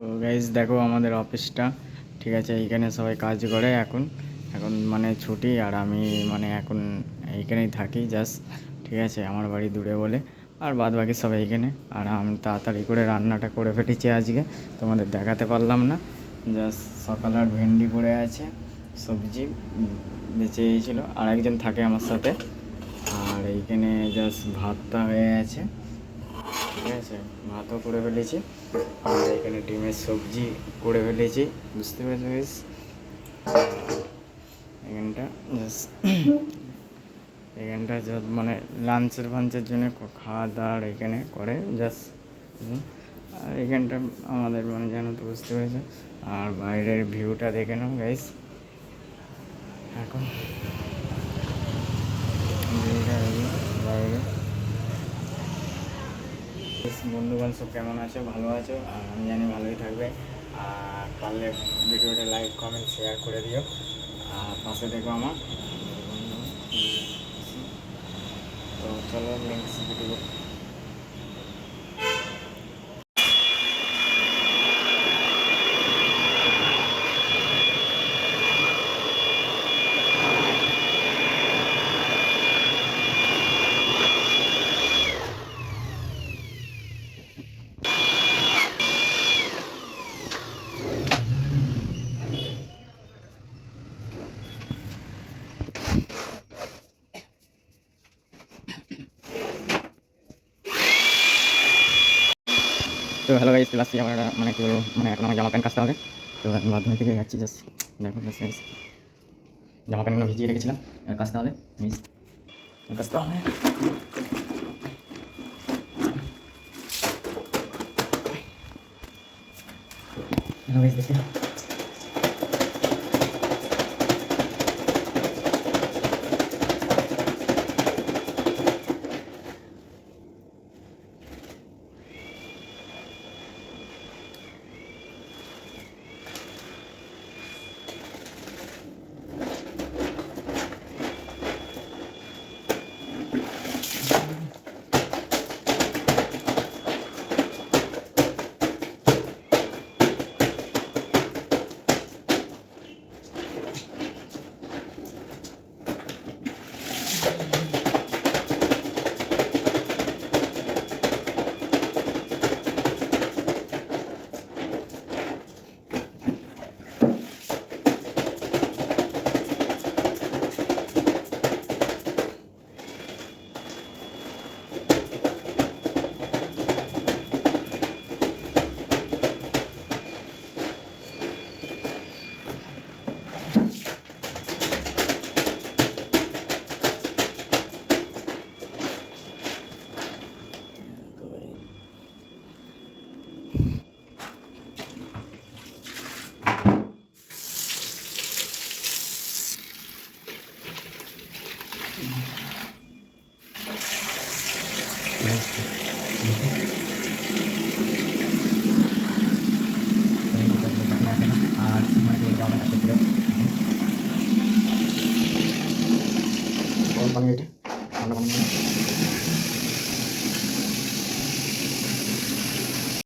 তো গাইজ দেখো আমাদের অফিসটা ঠিক আছে, এইখানে সবাই কাজ করে এখন। এখন মানে ছুটি, আর আমি মানে এখন এইখানেই থাকি জাস্ট ঠিক আছে, আমার বাড়ি দূরে বলে। আর বাদ বাকি সব এইখানে। আর আমি তাড়াতাড়ি করে রান্নাটা করে ফেটেছি আজকে। তোমাদের দেখাতে পারলাম না। জাস্ট সকাল আর ভেন্ডি পড়ে আছে, সবজি বেঁচে গিয়েছিল আর একজন থাকে আমার সাথে। আর এইখানে জাস্ট ভাতটা হয়ে আছে। ঠিক আছে, ভাতও করে ফেলেছি, আর এখানে ডিমের সবজি করে ফেলেছি, বুঝতে পেরেছ guys? এখানটা জাস্ট এখানটা যা মানে লাঞ্চের ফাঞ্চের জন্য খাওয়া দাওয়ার এখানে করে জাস্ট আর এখানটা আমাদের মানে জানো তো, বুঝতে পেরেছ? আর বাইরের ভিউটা দেখে নাও গাইস এখন, ভিউটা বাইরে। বন্ধুগণ সব কেমন আছো? ভালো আছো? আর আমি জানি ভালোই থাকবে। আর পারলে ভিডিওটা লাইক কমেন্ট শেয়ার করে দিও। আর পাশে দেখো আমার। তো চলো নেক্সট ভিডিও তো হ্যালো গাইস চলে আসছি আমার একটা মানে কি বলব মানে এখন আমার জামা প্যান্ট কাচতে হবে তো আমি মাধ্যমিক থেকে যাচ্ছি জাস্ট দেখো জাস্ট গাইস জামা প্যান্টগুলো ভিজিয়ে রেখেছিলাম এবার কাচতে হবে মিস কাচতে হবে হ্যালো গাইস দেখতে ഫോൺ പണിയായിട്ട്